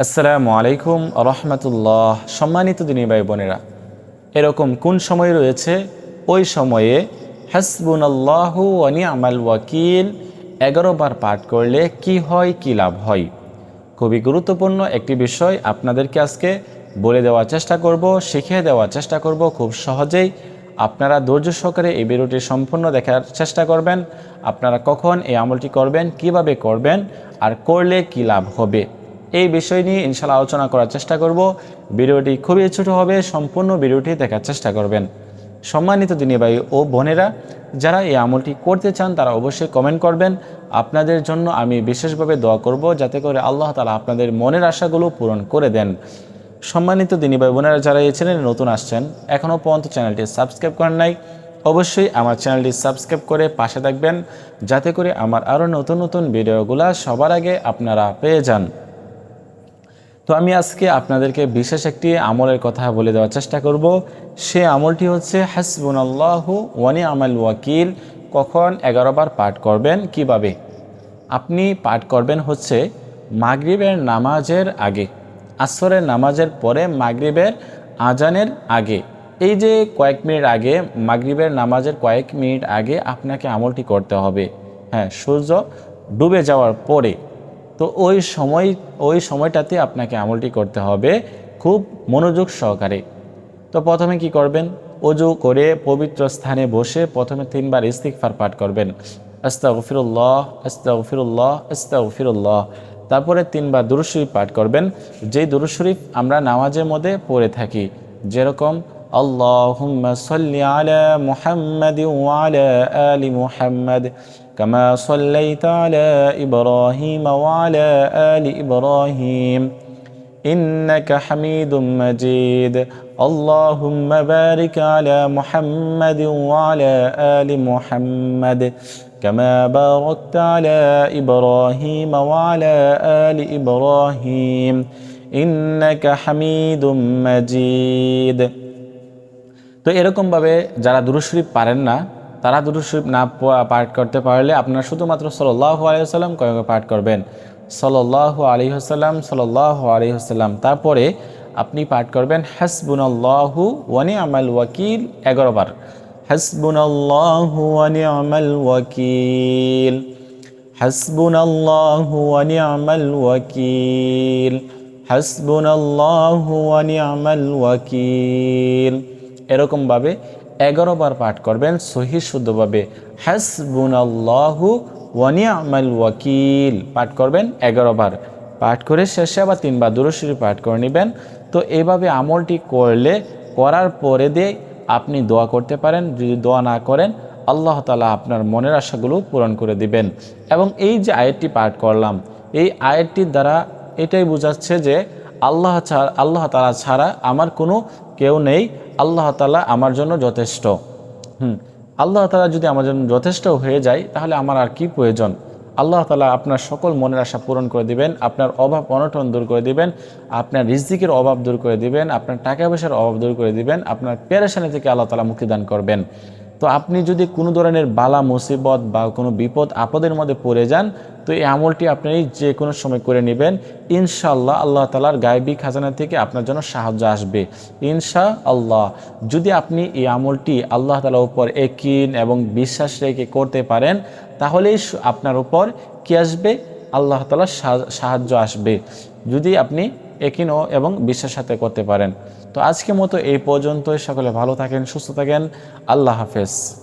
আসসালামু আলাইকুম রহমতুল্লাহ। সম্মানিত দিনী ভাই বোনেরা, এরকম কোন সময় রয়েছে? ওই সময়ে হাসবুন আল্লাহ ওয়ানি আমাল ওয়াকিল এগারো বার পাঠ করলে কি হয়, কি লাভ হয়? খুবই গুরুত্বপূর্ণ একটি বিষয় আপনাদেরকে আজকে বলে দেওয়ার চেষ্টা করব, শিখিয়ে দেওয়ার চেষ্টা করব। খুব সহজেই আপনারা ধৈর্য সহকারে এই ভিডিওটি সম্পূর্ণ দেখার চেষ্টা করবেন। আপনারা কখন এই আমলটি করবেন, কীভাবে করবেন, আর করলে কি লাভ হবে? এই বিষয় নিয়ে ইনশাল্লাহ আলোচনা করার চেষ্টা করব। ভিডিওটি খুবই ছোট হবে, সম্পূর্ণ ভিডিওটি দেখার চেষ্টা করবেন। সম্মানিত দিনী ভাই ও বোনেরা, যারা এই আমলটি করতে চান, তারা অবশ্যই কমেন্ট করবেন। আপনাদের জন্য আমি বিশেষভাবে দোয়া করব, যাতে করে আল্লাহ তালা আপনাদের মনের আশাগুলো পূরণ করে দেন। সম্মানিত দিনী ভাই বোনেরা, যারা এই চ্যানেলে নতুন আসছেন, এখনও পর্যন্ত চ্যানেলটি সাবস্ক্রাইব করেন নাই, অবশ্যই আমার চ্যানেলটি সাবস্ক্রাইব করে পাশে থাকবেন, যাতে করে আমার আরও নতুন নতুন ভিডিওগুলো সবার আগে আপনারা পেয়ে যান। তো আমি আজকে আপনাদেরকে বিশেষ একটি আমলের কথা বলে দেওয়ার চেষ্টা করব। সে আমলটি হচ্ছে হাসবুন আল্লাহ ওয়ানি আমাল ওয়াকিল কখন এগারো বার পাঠ করবেন, কীভাবে? আপনি পাঠ করবেন হচ্ছে মাগরিবের নামাজের আগে, আসরের নামাজের পরে মাগরিবের আজানের আগে। এই যে কয়েক মিনিট আগে, মাগরিবের নামাজের কয়েক মিনিট আগে আপনাকে আমলটি করতে হবে। হ্যাঁ সূর্য ডুবে যাওয়ার পরে। তো ওই সময়, ওই সময়টাতে আপনাকে আমলটি করতে হবে খুব মনোযোগ সহকারে। তো প্রথমে কি করবেন? অজু করে পবিত্র স্থানে বসে প্রথমে তিনবার ইস্তিকফার পাঠ করবেন। আস্তাগফিরুল্লাহ আস্তাগফিরুল্লাহ আস্তাগফিরুল্লাহ। তারপরে তিনবার দুরুশরীফ পাঠ করবেন। যেই দুরুশরীফ আমরা নামাজের মধ্যে পড়ে থাকি, যেরকম আল্লাহ সাল্লি আলা মুহাম্মাদি ওয়ালা আলি মুহাম্মদ। كما صليت على إبراهيم وعلى آل إبراهيم إنك حميد مجيد اللهم بارك على محمد وعلى آل محمد كما باركت على إبراهيم وعلى آل إبراهيم إنك حميد مجيد তো এরকমভাবে যারা দুরুশরীফ পারেন না তারা দুরুশরীফ না পাঠ করতে পারলে আপনারা শুধুমাত্র সল্লাহ আলহিহাল্লাম কয়েক পাঠ করবেন? সল্লাহ আলিহাসাল্লাম সল্লাহ আলিহাসাল্লাম তারপরে আপনি পাঠ করবেন হাসবুন আল্লাহু ওয়ানি আমাল ওয়াকিল এগারো বার। হাসবুন আল্লাহু ওয়ানি আমাল ওয়াকিল হাসবুন আল্লাহু ওয়ানি আমাল ওয়াকিল হাসবুন আল্লাহু ওয়ানি আমাল ওয়াকিল এরকমভাবে এগারো বার পাঠ করবেন, সহি শুদ্ধভাবে। হাসবুন আল্লাহু ওয়ানিয়ামাল ওয়াকিল। পাঠ করবেন এগারো বার। পাঠ করে শেষে আবার তিনবার দুরশরী পাঠ করে নেবেন। তো এইভাবে আমলটি করলে, করার পরে দিয়ে আপনি দোয়া করতে পারেন, যদি দোয়া না করেন, আল্লাহ তালা আপনার মনের আশাগুলো পূরণ করে দিবেন। এবং এই যে আয়াতটি পাঠ করলাম, এই আয়াতটির দ্বারা এটাই বোঝাচ্ছে যে আল্লাহ ছাড়া, আল্লাহ তালা ছাড়া আমার কোনো কেউ নেই, আল্লাহ তালা আমার জন্য যথেষ্ট। হুম, আল্লাহ তালা যদি আমার জন্য যথেষ্ট হয়ে যায়, তাহলে আমার আর কি প্রয়োজন? আল্লাহ তালা আপনার সকল মনের আশা পূরণ করে দিবেন, আপনার অভাব অনটন দূর করে দিবেন, আপনার রিজিকের অভাব দূর করে দিবেন, আপনার টাকা পয়সার অভাব দূর করে দিবেন, আপনার পেরেশানি থেকে আল্লাহ তালা মুক্তিদান করবেন। তো আপনি যদি কোনো ধরনের বালা, মুসিবত বা কোনো বিপদ আপদের মধ্যে পড়ে যান, তো এই আমলটি আপনি যে কোনো সময় করে নেবেন। ইনশাআল্লাহ আল্লাহ তালার গায়েবী খাজানা থেকে আপনার জন্য সাহায্য আসবে। ইনশা আল্লাহ যদি আপনি এই আমলটি আল্লাহ তালার উপর একিন এবং বিশ্বাস রেখে করতে পারেন, তাহলেই আপনার উপর কি আসবে? আল্লাহ তালার সাহায্য আসবে। যদি আপনি একিন এবং বিশ্বের সাথে করতে পারেন। তো আজকে মতো এই পর্যন্তই। সকলে ভালো থাকেন, সুস্থ থাকেন। আল্লাহ হাফেজ।